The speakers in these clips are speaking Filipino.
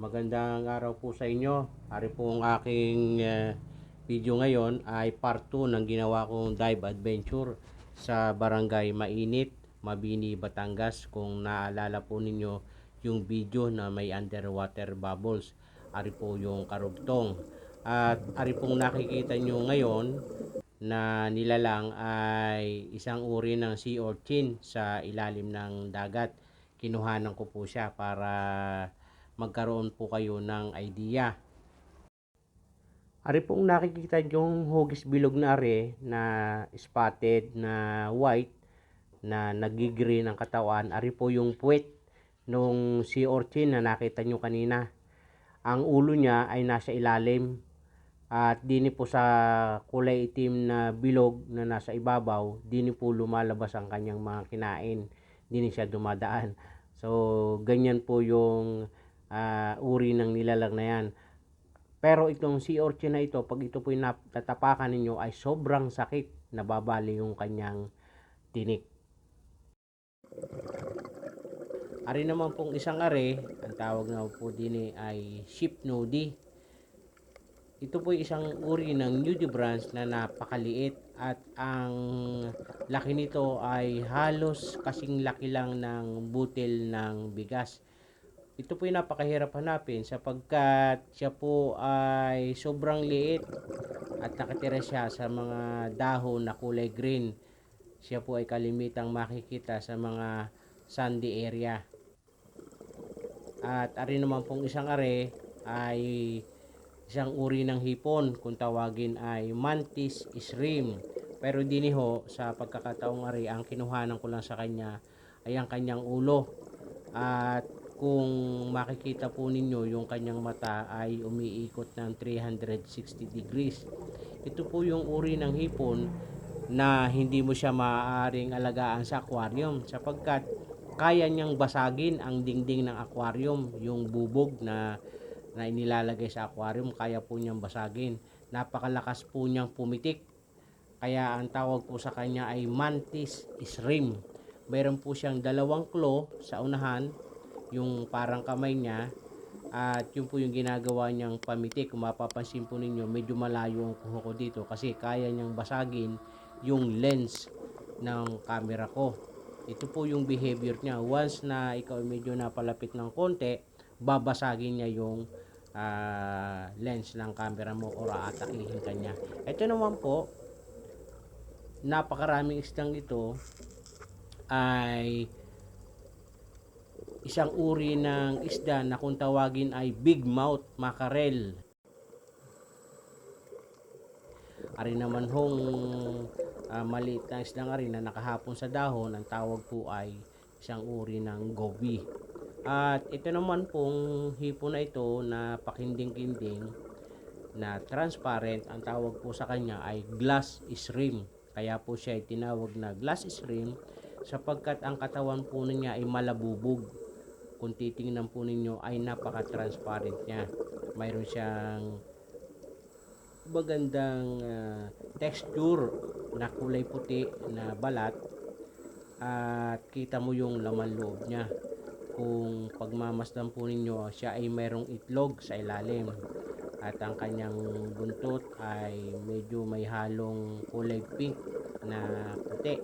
Magandang araw po sa inyo. Ari po ang aking eh, video ngayon ay part 2 ng ginawa kong dive adventure sa barangay Mainit, Mabini, Batangas. Kung naalala po ninyo yung video na may underwater bubbles. Ari po yung karugtong. At ari pong nakikita nyo ngayon na nilalang ay isang uri ng sea urchin sa ilalim ng dagat. Kinuhanan ko po siya para magkaroon po kayo ng idea. Ari pong nakikita yung hugis bilog na are na spotted na white na nagigreen ang katawan. Ari po yung puwet nung sea urchin na nakita nyo kanina. Ang ulo niya ay nasa ilalim at dini po sa kulay itim na bilog na nasa ibabaw, dini po lumalabas ang kanyang mga kinain. Dini siya dumadaan. So, ganyan po yung ah, uri ng nilalang na yan. Pero itong sea urchin na ito, pag ito po natatapakan ninyo ay sobrang sakit. Nababali yung kanyang tinik. Ari naman pong isang are, ang tawag na po din ay ship nudie. Ito po isang uri ng nudibranch na napakaliit at ang laki nito ay halos kasing laki lang ng butil ng bigas. Ito po ay napakahirap hanapin sapagkat siya po ay sobrang liit at nakatira siya sa mga dahon na kulay green. Siya po ay kalimitang makikita sa mga sandy area. At ari naman pong isang are ay isang uri ng hipon kung tawagin ay mantis shrimp. Pero diniho sa pagkakataong ari ang kinuhanan ko lang sa kanya ay ang kanyang ulo. At kung makikita po ninyo yung kanyang mata ay umiikot ng 360 degrees. Ito po yung uri ng hipon na hindi mo siya maaaring alagaan sa aquarium sapagkat kaya niyang basagin ang dingding ng aquarium, yung bubog na na inilalagay sa aquarium, kaya po niyang basagin. Napakalakas po niyang pumitik. Kaya ang tawag po sa kanya ay mantis shrimp. Mayroon po siyang dalawang claw sa unahan, yung parang kamay niya, at yun po yung ginagawa niyang pamitik. Kung mapapansin po ninyo, medyo malayo ang kuha ko dito kasi kaya niyang basagin yung lens ng camera ko. Ito po yung behavior niya. Once na ikaw medyo napalapit ng konti, babasagin niya yung ah, lens ng camera mo or aatakihin ka niya. Ito naman po, napakaraming isdang ito ay isang uri ng isda na kung tawagin ay big mouth mackerel. Ari naman hong ah, maliit na isdang ari na nakahapon sa dahon, ang tawag po ay isang uri ng goby. At ito naman pong hipon na ito na pakinding-kinding na transparent, ang tawag po sa kanya ay glass shrimp. Kaya po siya ay tinawag na glass shrimp sapagkat ang katawan po niya ay malabubog. Kung titingnan po ninyo ay napaka-transparent niya. Mayroon siyang magandang ah, texture na kulay puti na balat. At kita mo yung laman loob niya. Kung pagmamasdan po ninyo siya ay mayroong itlog sa ilalim. At ang kanyang buntot ay medyo may halong kulay pink na puti.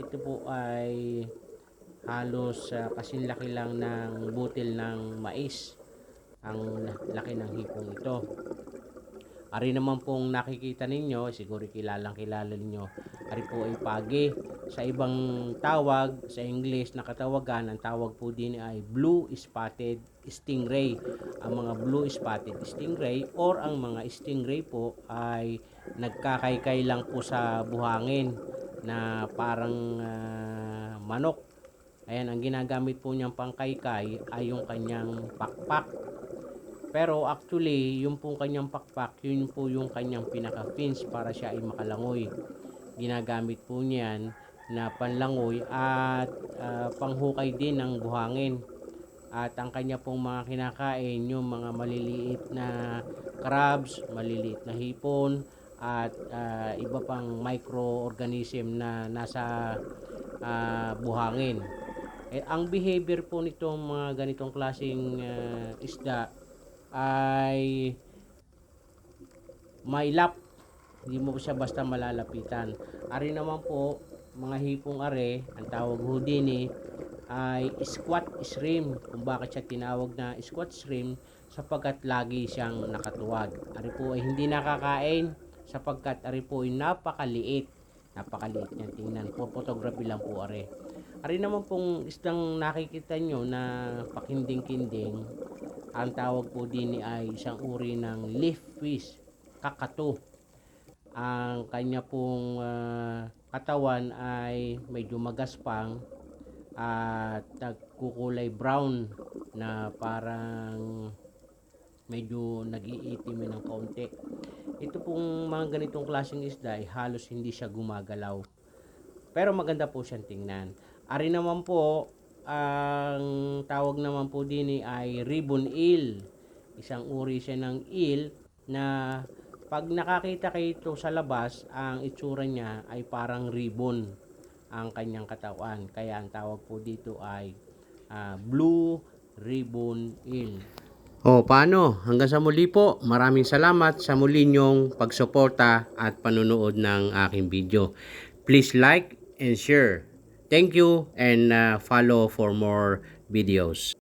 Ito po ay halos uh, kasing laki lang ng butil ng mais ang laki ng hipong ito Ari naman pong nakikita ninyo, siguro kilalang kilala ninyo, ari po ay pagi. Sa ibang tawag, sa English na katawagan, ang tawag po din ay blue spotted stingray. Ang mga blue spotted stingray or ang mga stingray po ay nagkakaykay lang po sa buhangin na parang ah, manok. Ayan, ang ginagamit po niyang pangkaykay ay yung kanyang pakpak. Pero actually, yung po kanyang pakpak, yun po yung kanyang pinaka-fins para siya ay makalangoy. Ginagamit po niyan na panlangoy at ah, panghukay din ng buhangin. At ang kanya pong mga kinakain, yung mga maliliit na crabs, maliliit na hipon, at ah, iba pang microorganism na nasa ah, buhangin. Eh, ang behavior po nitong mga ganitong klaseng ah, isda ay mailap. Hindi mo siya basta malalapitan. Ari naman po, mga hipong are, ang tawag ho din eh, ay squat shrimp. Kung bakit siya tinawag na squat shrimp, sapagkat lagi siyang nakatuwad. Ari po ay hindi nakakain, sapagkat ari po ay napakaliit. Napakaliit niyan tingnan. For photography lang po are. Ari naman pong isdang nakikita nyo na pakinding-kinding, ang tawag po din ay isang uri ng leaf fish, kakato. Ang kanya pong ah, katawan ay medyo magaspang at nagkukulay brown na parang medyo nag-iitimi ng kaunti. Ito pong mga ganitong klaseng isda ay halos hindi siya gumagalaw. Pero maganda po siyang tingnan. Ari naman po, ang tawag naman po din ay ribbon eel. Isang uri siya ng eel na pag nakakita kayo sa labas, ang itsura niya ay parang ribbon ang kanyang katawan. Kaya ang tawag po dito ay ah, blue ribbon eel. O, paano? Hanggang sa muli po. Maraming salamat sa muli niyong pagsuporta at panunood ng aking video. Please like and share. Thank you and uh, follow for more videos.